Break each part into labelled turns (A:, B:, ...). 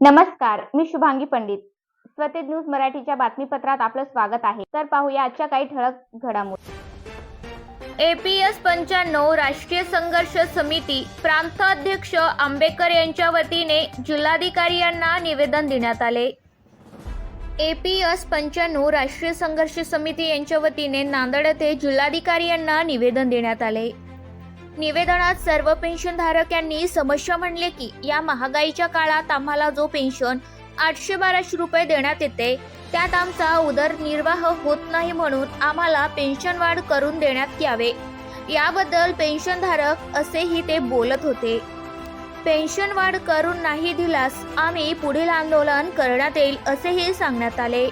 A: नमस्कार मी शुभांगी पंडित. स्वतेज न्यूज मराठीच्या बातमीपत्रात आपलं स्वागत आहे. तर पाहूया आजच्या काही ठळक घडामोडी. एपीएस पंच्याण्णव राष्ट्रीय संघर्ष समिती प्रांताध्यक्ष आंबेकर यांच्या वतीने जिल्हाधिकारी यांना निवेदन देण्यात आले. एपीएस पंच्याण्णव राष्ट्रीय संघर्ष समिती यांच्या वतीने नांदेड येथे जिल्हाधिकारी यांना निवेदन देण्यात आले. निवेदनात सर्व पेन्शनधारक यांनी समस्या म्हणले की या महागाईच्या काळात आम्हाला जो पेन्शन आठशे बाराशे रुपये देण्यात येते त्यात आमचा उदरनिर्वाह होत नाही म्हणून आम्हाला पेन्शन वाढ करून देण्यात यावे. याबद्दल पेन्शनधारक असेही ते बोलत होते. पेन्शन वाढ करून नाही दिल्यास आम्ही पुढील आंदोलन करण्यात येईल असेही सांगण्यात आले.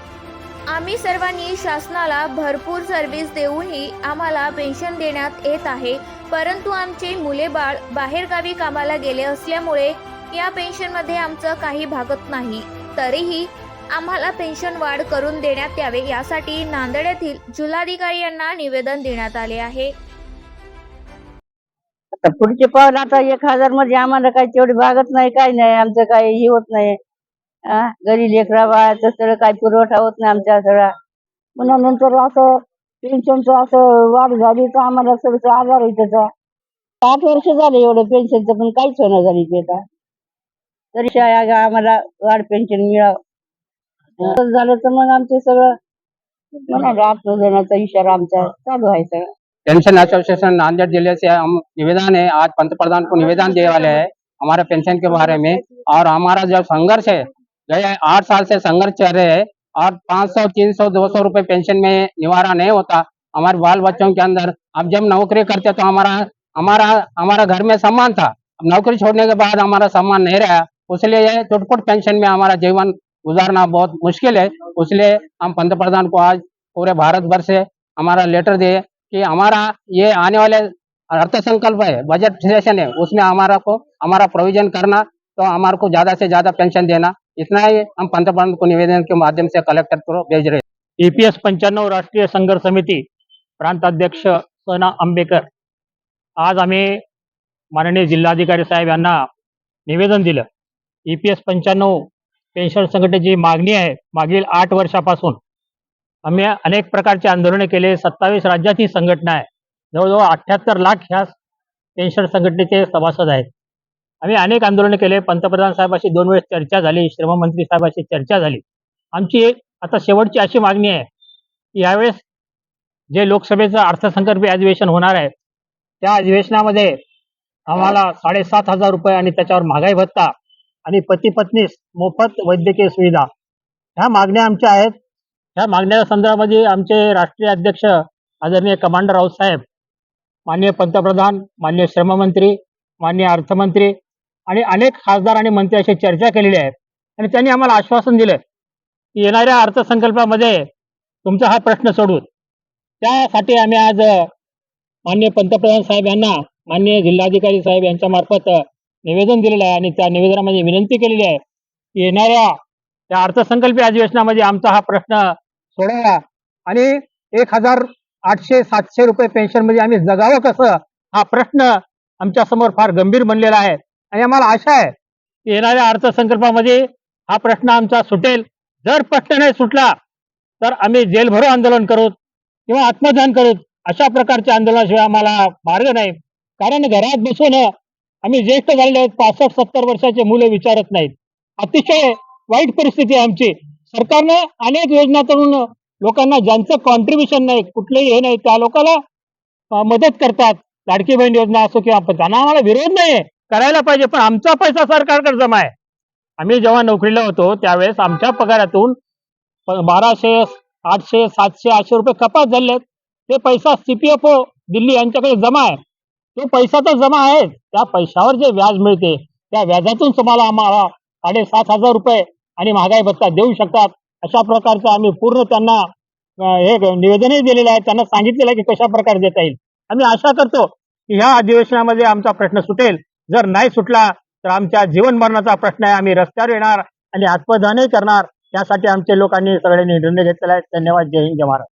A: आम्ही सर्वांनी शासनाला भरपूर सर्व्हिस देऊनही आम्हाला पेन्शन देण्यात येत आहे परंतु आमचे मुले बाळ बाहेरगावी कामाला गेले असल्यामुळे या पेन्शनमध्ये आमचं काही भागत नाही. तरीही आम्हाला पेन्शन वाढ करून देण्यात यावे यासाठी नांदेड येथील जिल्हाधिकारी यांना निवेदन देण्यात आले आहे.
B: आता पुढचे पाऊल आता एक हजारमध्ये आम्हाला काही तेवढी भागत नाही काही नाही आमचं काही हे होत नाही. आ, घरी लेकरा बाळाचं सगळं काही पुरवठा होत नाही आमच्या सगळा. पुन्हा नंतर असं पेन्शनचं असं वाढ झाली तर आम्हाला सगळं आजार आहे त्याचा. आठ वर्ष झाले एवढं पेन्शनचं पण काहीच होणं झाली ते आता. तरी शाळा गा- आम्हाला वाढ पेन्शन मिळावं. असं झालं तर मग आमचे सगळं म्हणाले आत्मजनाचा इशारा आमचा चालू आहे सगळं.
C: पेंशन एसोसिएशन नांदेड़ जिले से हम निवेदन है आज पंतप्रधान को निवेदन देवाले वाले हैं हमारे पेंशन के बारे में. और हमारा जो संघर्ष है गए आठ साल से संघर्ष चल रहे हैं और पाँच सौ, तीन सौ, दो सौ रुपए पेंशन में निवारा नहीं होता। हमारे बाल बच्चों के अंदर अब जब नौकरी करते तो हमारा हमारा हमारा घर में सम्मान था। अब नौकरी छोड़ने के बाद हमारा सम्मान नहीं रहा। इसलिए ये चुटपुट पेंशन में हमारा जीवन गुजारना बहुत मुश्किल है। इसलिए हम पंत प्रधान को आज पूरे भारत भर से हमारा लेटर दिए कि हमारा ये आने वाले अर्थ संकल्प है बजट सेशन है, उसमें हमारा को, हमारा प्रोविज़न करना तो हमारे को ज़्यादा से ज़्यादा पेंशन देना। इतना ही हम पंतप्रधान को निवेदन के माध्यम से कलेक्टर को भेज रहे
D: ईपीएस पंच्याण्णव राष्ट्रीय संघर्ष समिती प्रांताध्यक्ष सना आंबेकर आज आम्ही माननीय जिल्हाधिकारी साहेब यांना निवेदन दिलं. ईपीएस पंच्याण्णव पेन्शन संघटनेची मागणी आहे. मागील आठ वर्षापासून आम्ही अनेक प्रकारचे आंदोलने केले. सत्तावीस राज्यात ही संघटना आहे. जवळजवळ अठ्ठ्याहत्तर लाख ह्या पेन्शन संघटनेचे सभासद आहेत. आम्ही अनेक आंदोलन केले. पंतप्रधान साहेबाशी दोन वेळेस चर्चा झाली. श्रममंत्री साहेबाशी चर्चा झाली. आमची आता शेवटची अशी मागणी आहे की यावेळेस जे लोकसभेचं अर्थसंकल्पीय अधिवेशन होणार आहे त्या अधिवेशनामध्ये आम्हाला साडेसात हजार रुपये आणि त्याच्यावर महागाई भत्ता आणि पती पत्नीस मोफत वैद्यकीय सुविधा ह्या मागण्या आमच्या आहेत. ह्या मागण्याच्या संदर्भामध्ये आमचे राष्ट्रीय अध्यक्ष आदरणीय कमांडर राऊतसाहेब माननीय पंतप्रधान माननीय श्रममंत्री माननीय अर्थमंत्री आणि अनेक खासदार आणि मंत्री अशी चर्चा केलेली आहे आणि त्यांनी आम्हाला आश्वासन दिलं की येणाऱ्या अर्थसंकल्पामध्ये तुमचा हा प्रश्न सोडू त्यासाठी आम्ही आज मान्य माननीय पंतप्रधान साहेब यांना माननीय जिल्हाधिकारी साहेब यांच्या मार्फत निवेदन दिलेलं आहे आणि त्या निवेदनामध्ये विनंती केलेली आहे की येणाऱ्या त्या अर्थसंकल्पीय अधिवेशनामध्ये आमचा हा प्रश्न सोडावा आणि एक हजार आठशे सातशे रुपये पेन्शनमध्ये आम्ही जगावं कसं हा प्रश्न आमच्यासमोर फार गंभीर बनलेला आहे. आणि आम्हाला आशा आहे की येणाऱ्या अर्थसंकल्पामध्ये हा प्रश्न आमचा सुटेल. जर प्रश्न नाही सुटला तर आम्ही जेलभरो आंदोलन करू किंवा आत्मदान करू अशा प्रकारच्या आंदोलनाशिवाय आम्हाला मार्ग नाही. कारण घरात बसून आम्ही ज्येष्ठ झालेले आहेत पासष्ट सत्तर वर्षाचे मुलं विचारत नाहीत. अतिशय वाईट परिस्थिती आहे आमची. सरकारने अनेक योजना करून लोकांना ज्यांचं कॉन्ट्रीब्युशन नाही कुठलंही हे नाही त्या लोकांना मदत करतात. लाडकी बहीण योजना असो किंवा आपण- त्यांना आम्हाला विरोध नाही करायला पाहिजे पण आमचा पैसा सरकारकडे जमा आहे. आम्ही जेव्हा नोकरीला होतो त्यावेळेस आमच्या पगारातून बाराशे आठशे सातशे आठशे रुपये कपात झाले ते पैसा सीपीएफओ दिल्ली यांच्याकडे जमा आहे. तो पैसा तर जमा आहे त्या पैशावर जे व्याज मिळते त्या व्याजातून तुम्हाला आम्हाला साडेसात हजार रुपये आणि महागाई भत्ता देऊ शकतात. अशा प्रकारचं आम्ही पूर्ण त्यांना हे निवेदनही दिलेलं आहे. त्यांना सांगितलेलं आहे की कशा प्रकारे देता येईल. आम्ही आशा करतो की ह्या अधिवेशनामध्ये आमचा प्रश्न सुटेल. जर नाही सुटला तर आमच्या जीवन मरणाचा प्रश्न आहे. आम्ही रस्त्यावर येणार आणि आत्मदानही करणार. त्यासाठी आमच्या लोकांनी सगळ्यांनी निर्णय घेतलेला आहे. धन्यवाद. जय हिंद. जय महाराज